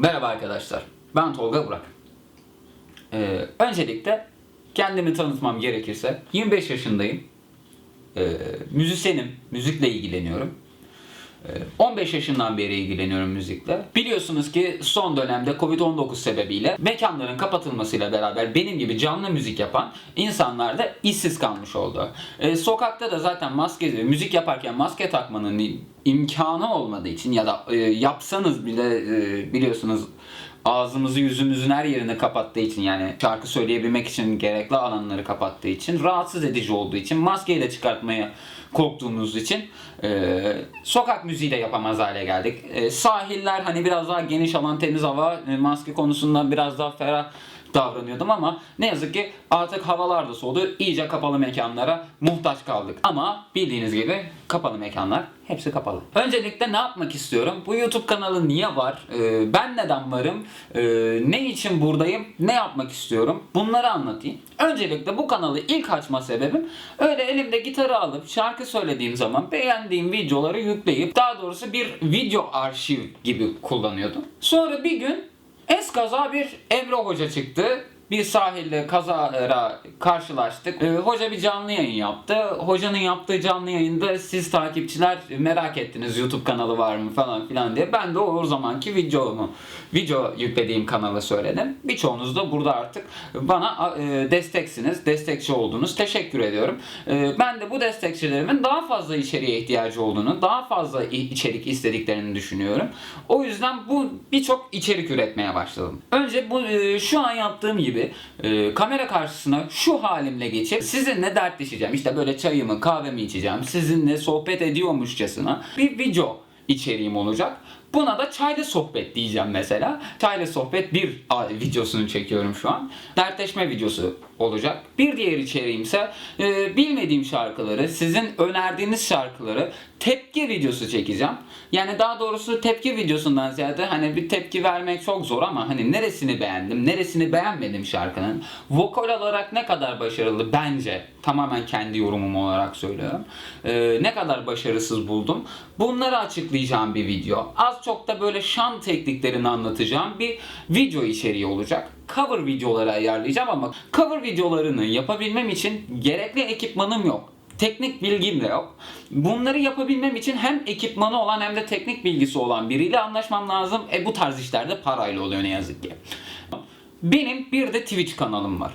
Merhaba arkadaşlar. Ben Tolga Burak. Ee, öncelikle kendimi tanıtmam gerekirse 25 yaşındayım. Ee, müzisyenim. Müzikle ilgileniyorum. Ee, 15 yaşından beri ilgileniyorum müzikle. Biliyorsunuz ki son dönemde Covid-19 sebebiyle mekanların kapatılmasıyla beraber benim gibi canlı müzik yapan insanlar da işsiz kalmış oldu. Ee, sokakta da zaten maske, müzik yaparken maske takmanın im- imkanı olmadığı için ya da e, yapsanız bile e, biliyorsunuz ağzımızı yüzümüzün her yerini kapattığı için yani şarkı söyleyebilmek için gerekli alanları kapattığı için rahatsız edici olduğu için maskeyi de çıkartmaya korktuğumuz için e, sokak müziği de yapamaz hale geldik. E, sahiller hani biraz daha geniş alan temiz hava e, maske konusunda biraz daha ferah davranıyordum ama ne yazık ki artık havalar da soğudu. İyice kapalı mekanlara muhtaç kaldık. Ama bildiğiniz gibi kapalı mekanlar hepsi kapalı. Öncelikle ne yapmak istiyorum? Bu YouTube kanalı niye var? Ee, ben neden varım? Ee, ne için buradayım? Ne yapmak istiyorum? Bunları anlatayım. Öncelikle bu kanalı ilk açma sebebim öyle elimde gitarı alıp şarkı söylediğim zaman beğendiğim videoları yükleyip daha doğrusu bir video arşiv gibi kullanıyordum. Sonra bir gün Eskaza bir Emre Hoca çıktı. Bir sahilde kazara karşılaştık. Ee, hoca bir canlı yayın yaptı. Hocanın yaptığı canlı yayında siz takipçiler merak ettiniz YouTube kanalı var mı falan filan diye. Ben de o, zamanki videomu, video yüklediğim kanalı söyledim. Birçoğunuz da burada artık bana e, desteksiniz, destekçi oldunuz. Teşekkür ediyorum. E, ben de bu destekçilerimin daha fazla içeriğe ihtiyacı olduğunu, daha fazla içerik istediklerini düşünüyorum. O yüzden bu birçok içerik üretmeye başladım. Önce bu e, şu an yaptığım gibi e, kamera karşısına şu halimle geçip sizinle dertleşeceğim. İşte böyle çayımı, kahvemi içeceğim. Sizinle sohbet ediyormuşçasına bir video içeriğim olacak. Buna da çaylı sohbet diyeceğim mesela. Çaylı sohbet bir videosunu çekiyorum şu an. Dertleşme videosu olacak. Bir diğer içeriğim ise e, bilmediğim şarkıları, sizin önerdiğiniz şarkıları tepki videosu çekeceğim. Yani daha doğrusu tepki videosundan ziyade hani bir tepki vermek çok zor ama hani neresini beğendim, neresini beğenmedim şarkının. Vokal olarak ne kadar başarılı bence tamamen kendi yorumum olarak söylüyorum. E, ne kadar başarısız buldum. Bunları açıklayacağım bir video. Az çok da böyle şan tekniklerini anlatacağım bir video içeriği olacak. Cover videoları ayarlayacağım ama cover videolarını yapabilmem için gerekli ekipmanım yok. Teknik bilgim de yok. Bunları yapabilmem için hem ekipmanı olan hem de teknik bilgisi olan biriyle anlaşmam lazım. E bu tarz işlerde parayla oluyor ne yazık ki. Benim bir de Twitch kanalım var.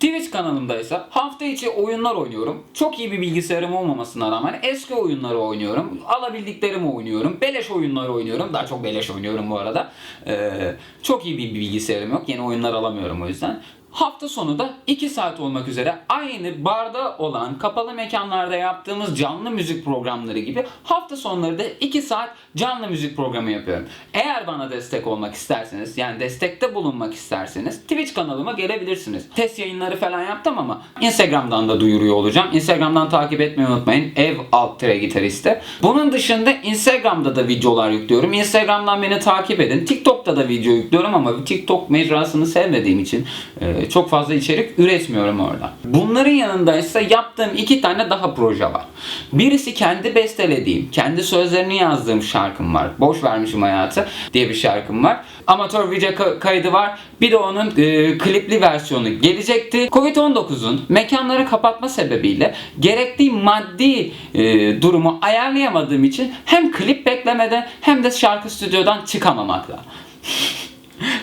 Twitch kanalımda ise hafta içi oyunlar oynuyorum. Çok iyi bir bilgisayarım olmamasına rağmen eski oyunları oynuyorum. Alabildiklerimi oynuyorum. Beleş oyunları oynuyorum. Daha çok beleş oynuyorum bu arada. Ee, çok iyi bir bilgisayarım yok. Yeni oyunlar alamıyorum o yüzden. Hafta sonu da 2 saat olmak üzere aynı barda olan kapalı mekanlarda yaptığımız canlı müzik programları gibi hafta sonları da 2 saat canlı müzik programı yapıyorum. Eğer bana destek olmak isterseniz yani destekte bulunmak isterseniz Twitch kanalıma gelebilirsiniz. Test yayınları falan yaptım ama Instagram'dan da duyuruyor olacağım. Instagram'dan takip etmeyi unutmayın. Ev alt tire gitariste. Bunun dışında Instagram'da da videolar yüklüyorum. Instagram'dan beni takip edin. TikTok'ta da video yüklüyorum ama TikTok mecrasını sevmediğim için e, çok fazla içerik üretmiyorum orada. Bunların yanında ise yaptığım iki tane daha proje var. Birisi kendi bestelediğim, kendi sözlerini yazdığım şarkım var. Boş vermişim hayatı diye bir şarkım var. Amatör video ka- kaydı var. Bir de onun e, klipli versiyonu gelecekti. Covid-19'un mekanları kapatma sebebiyle gerektiği maddi e, durumu ayarlayamadığım için hem klip beklemede hem de şarkı stüdyodan çıkamamakla.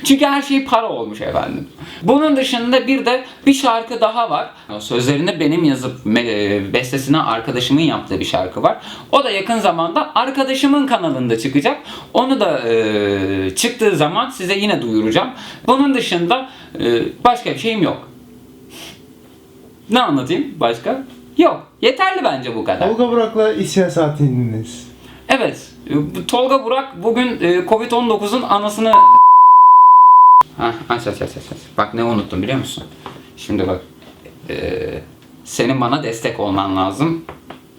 Çünkü her şey para olmuş efendim. Bunun dışında bir de bir şarkı daha var. Sözlerini benim yazıp e, bestesine arkadaşımın yaptığı bir şarkı var. O da yakın zamanda arkadaşımın kanalında çıkacak. Onu da e, çıktığı zaman size yine duyuracağım. Bunun dışında e, başka bir şeyim yok. Ne anlatayım başka? Yok. Yeterli bence bu kadar. Tolga Burak'la isyan saatiniz. Evet. e, Tolga Burak bugün e, Covid-19'un anasını... Aç aç aç aç. aç. Bak ne unuttum biliyor musun? Şimdi bak. e, senin bana destek olman lazım.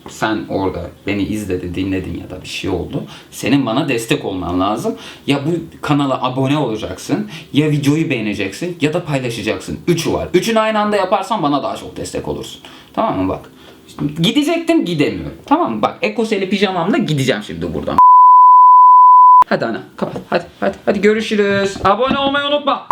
Sen orada beni izledi, dinledin ya da bir şey oldu. Senin bana destek olman lazım. Ya bu kanala abone olacaksın, ya videoyu beğeneceksin ya da paylaşacaksın. Üçü var. Üçünü aynı anda yaparsan bana daha çok destek olursun. Tamam mı bak? Gidecektim gidemiyorum. Tamam mı? Bak ekoseli pijamamla gideceğim şimdi buradan. Hadi ana kapat hadi hadi. hadi görüşürüz. Abone olmayı unutma.